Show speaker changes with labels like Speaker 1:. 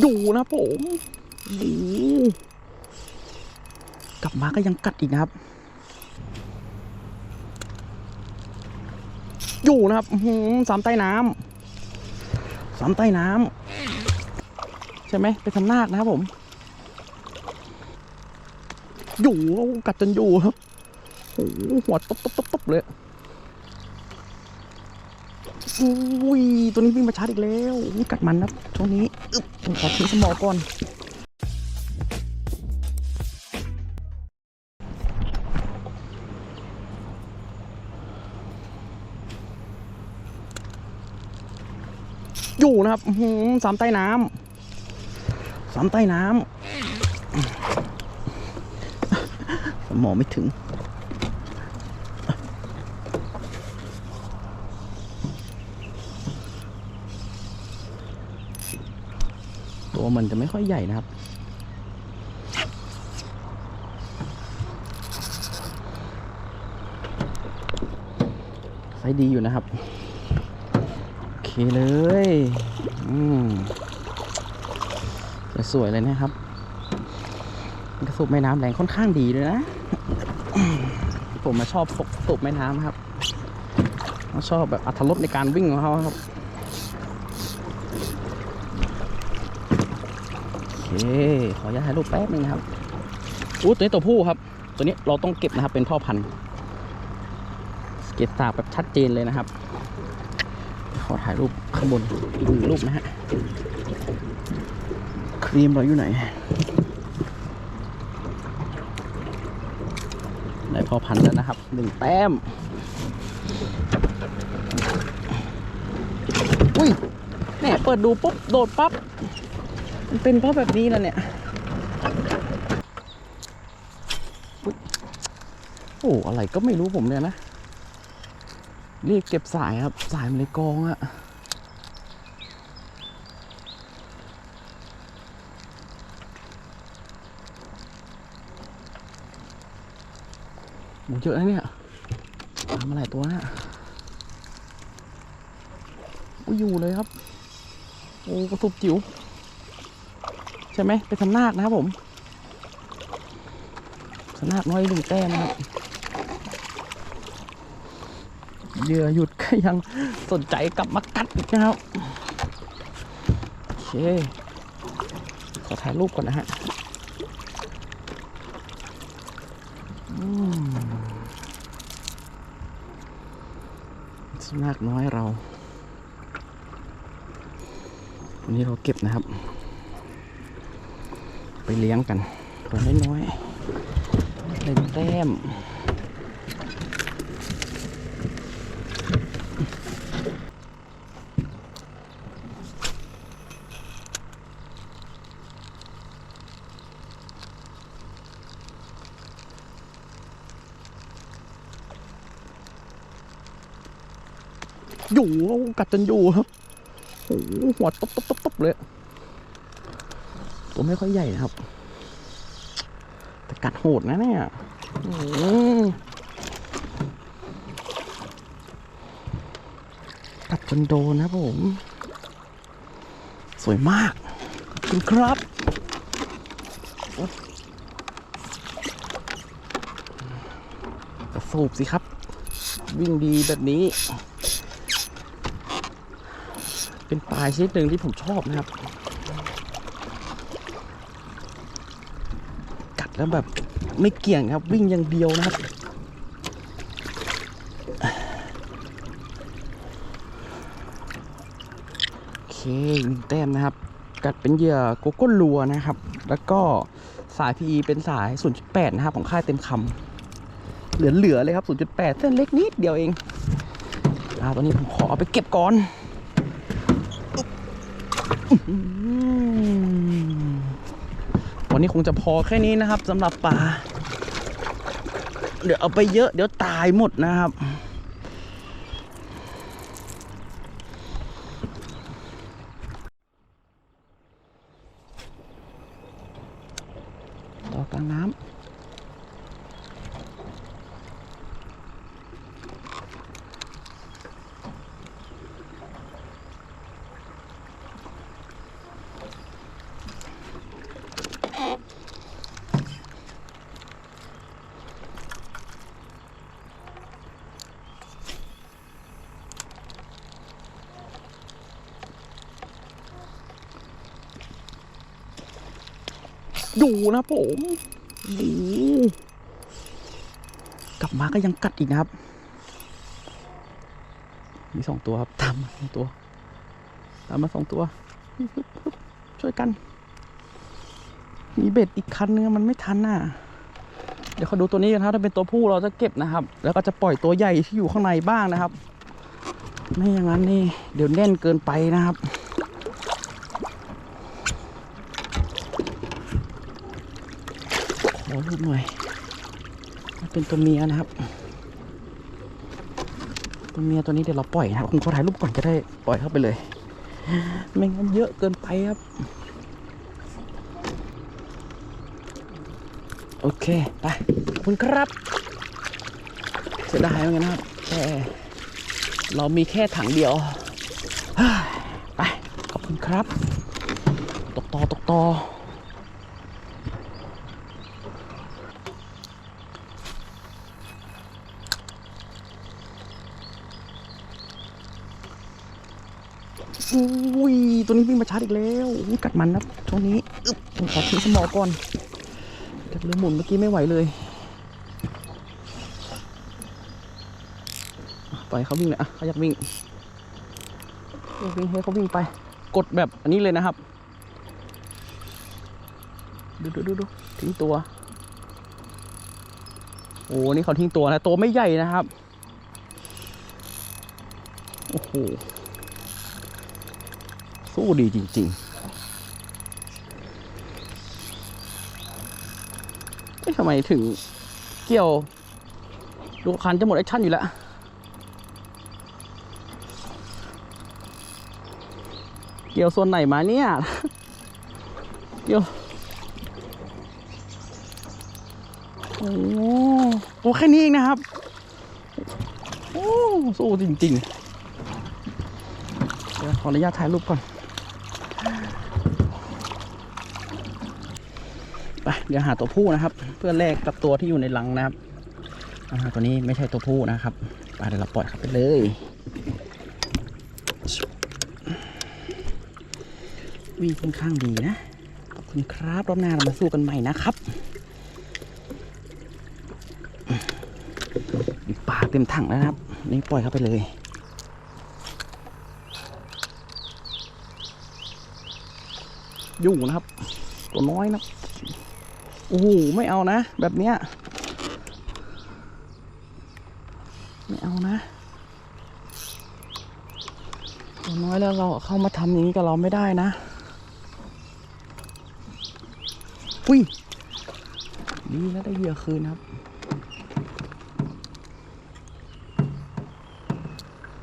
Speaker 1: อยู่นะผมโอ้โหกลับมาก็ยังกัดอีกนะครับ อยู่นะครับสามใต้น้ำสามใต้น้ำใช่ไหมเป็นทำนาคนะครับผม อยู่กัดจนอยู่ครับโอ้โหหัวตบตบตบตบเลย อุ้ยตัวนี้วิ่งมาชาร์จอีกแล้วอุ๊ยกัดมันนะช่วงนี้อึ๊บผมขอทิ้งสมอก่อนอยู่นะครับหือสามใต้น้ำสามใต้น้ำสมองไม่ถึง ตัวมันจะไม่ค่อยใหญ่นะครับ ไซดีอยู่นะครับ โอเคเลยอืมสวยเลยนะครับกระสูบแม่น้ำแรงค่อนข้างดีเลยนะ ผมมาชอบสูบแม่น้ำครับ ชอบแบบอัตรถรสในการวิ่งของเขาครับ โอเค ขออนุญาตถ่ายรูปแป๊บนึงนะครับอู้ตัวนี้ตัวผู้ครับ ตัวนี้เราต้องเก็บนะครับ เป็นพ่อพันธุ์เก็บตาแบบชัดเจนเลยนะครับ ขอถ่ายรูปข้างบนอีกหนึ่งรูปนะฮะครีมเราอยู่ไหนได้พอพันแล้วนะครับหนึ่งแต้ม อุ้ยเนี่ยเปิดดูปุ๊บ โดดปั๊บ เป็นเพราะแบบนี้แล้วเนี่ยอุ๊ยโอ้ อะไรก็ไม่รู้ผมเนี่ยนะ รีบเก็บสายครับ สายมันเลยกองอะหมูเยอะนะเนี่ยตามมาหลายตัวนะโอ้ยอยู่เลยครับ โอ้กระตุบจิ๋ว ใช่ไหมเป็นสำนาคนะครับผมสำนาคน้อยหนึ่งแต้มนะครับเหยื่อหยุดก็ยังสนใจกลับมากัดอีกนะครับโอเคขอถ่ายรูปก่อนนะฮะสุนัขน้อยเรา วันนี้เราเก็บนะครับ ไปเลี้ยงกันตัวน้อยๆเล่นแต้มอยู่กัดจนอยู่ครับโอ้โหหัวตบตบตบตบเลย ตัวไม่ค่อยใหญ่นะครับ แต่กัดโหดนะเนี่ยโอ้โหกัดจนโดนนะครับผม สวยมากขอบคุณครับกระสูบสิครับ วิ่งดีแบบนี้ เป็นปลายชนิดหนึ่งที่ผมชอบนะครับ กัด แล้วแบบไม่เกี่ยงครับวิ่งอย่างเดียวนะครับโอเคหนึ่งแต้มนะครับ กัดเป็นเหยื่อโกโก้ลัวนะครับ แล้วก็สาย PE เป็นสาย 0.8 นะครับ ของค่ายเต็มคำเหลือๆเลยครับ 0.8 เส้นเล็กนิดเดียวเองอาตอนนี้ผมขอเอาไปเก็บก่อนอ วันนี้คงจะพอแค่นี้นะครับสำหรับปลา เดี๋ยวเอาไปเยอะ เดี๋ยวตายหมดนะครับ ต่อกลางน้ำ อยู่นะผมโอ้โหกลับมาก็ยังกัดอีกนะครับ มีสองตัวครับ ตามมาสองตัว ตามมาสองตัว ช่วยกัน มีเบ็ดอีกคันนึงมันไม่ทันน่ะ เดี๋ยวเขาดูตัวนี้กันครับ ถ้าเป็นตัวผู้เราจะเก็บนะครับ แล้วก็จะปล่อยตัวใหญ่ที่อยู่ข้างในบ้างนะครับ ไม่อย่างนั้นนี่ เดี๋ยวแน่นเกินไปนะครับ ขอรูปหน่อยเป็นตัวเมียนะครับ ตัวเมียตัวนี้เดี๋ยวเราปล่อยนะครับผมขอถ่ายรูปก่อนจะได้ปล่อยเข้าไปเลย ไม่งั้นเยอะเกินไปครับ โอเค ไป ขอบคุณครับ เสียดายเหมือนกันนะครับแค่เรามีแค่ถังเดียว ไป ขอบคุณครับ ตกต่อตกต่อ อุ้ยตัวนี้วิ่งมาชาร์จอีกแล้วอุ้ยกัดมันนะช่วงนี้อึ๊บผมขอทิ้งสมอก่อนเดี๋ยวเรือหมุนเมื่อกี้ไม่ไหวเลยปล่อยเขาวิ่งเลยอะเขาอยากวิ่งอยาวิ่งให้เขาวิ่งไป กดแบบอันนี้เลยนะครับ ดูดูดูดูทิ้งตัว โอ้นี่เขาทิ้งตัวนะตัวไม่ใหญ่นะครับ โอ้โห สู้ดีจริงๆเอ๊ะทำไมถึงเกี่ยว ดูคันจะหมดแอคชั่นอยู่แล้วเกี่ยวส่วนไหนมาเนี่ยเกี่ยวโอ้โหโอ้แค่นี้เองนะครับ โอ้สู้จริงๆ ขออนุญาตถ่ายรูปก่อน ไปเดี๋ยวหาตัวผู้นะครับ เพื่อแลกกับตัวที่อยู่ในรังนะครับตัวนี้ไม่ใช่ตัวผู้นะครับไปเดี๋ยวเราปล่อยเขาไปเลยวิ่งค่อนข้างดีนะขอบคุณครับรอบหน้าเรามาสู้กันใหม่นะครับปลาเต็มถังแล้วนะครับ นี่ปล่อยเข้าไปเลยยุ่งนะครับ ตัวน้อยนะ อ้โหไม่เอานะ แบบเนี้ยไม่เอานะตัวน้อยแล้วเราเข้ามาทำอย่างนี้กับเราไม่ได้นะ อุ้ยดีแล้วได้เหยื่อคืนครับ